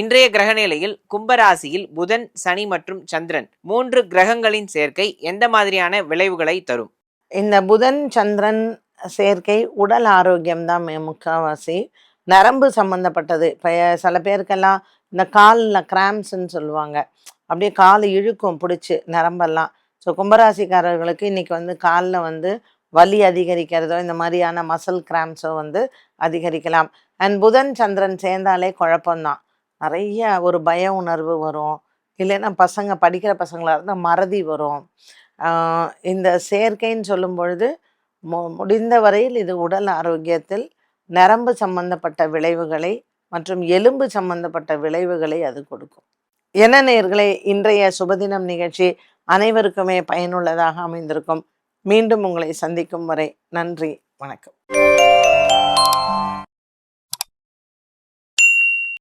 இன்றைய கிரக நிலையில் கும்பராசியில் புதன் சனி மற்றும் சந்திரன் மூன்று கிரகங்களின் சேர்க்கை எந்த மாதிரியான விளைவுகளை தரும்? இந்த புதன் சந்திரன் சேர்க்கை உடல் ஆரோக்கியம் தான் முக்கால்வாசி நரம்பு சம்மந்தப்பட்டது இப்போ சில பேருக்கெல்லாம் இந்த காலில் கிராம்ஸ்ன்னு சொல்லுவாங்க. அப்படியே கால் இழுக்கும் பிடிச்சி நரம்பெல்லாம். ஸோ கும்பராசிக்காரர்களுக்கு இன்னைக்கு வந்து காலில் வந்து வலி அதிகரிக்கிறதோ இந்த மாதிரியான மசில் கிராம்ஸோ வந்து அதிகரிக்கலாம். அண்ட் புதன் சந்திரன் சேர்ந்தாலே குழப்பம்தான். நிறைய ஒரு பய உணர்வு வரும். இல்லைன்னா பசங்க படிக்கிற பசங்களாக இருந்தால் மறதி வரும். இந்த செயற்கைன்னு சொல்லும் பொழுது மு- முடிந்த வரையில் இது உடல் ஆரோக்கியத்தில் நரம்பு சம்பந்தப்பட்ட விளைவுகளை மற்றும் எலும்பு சம்பந்தப்பட்ட விளைவுகளை அது கொடுக்கும். என்ன நேர்களே இன்றைய சுபதினம் நிகழ்ச்சி அனைவருக்குமே பயனுள்ளதாக அமைந்திருக்கும். மீண்டும் உங்களை சந்திக்கும் வரை நன்றி வணக்கம்.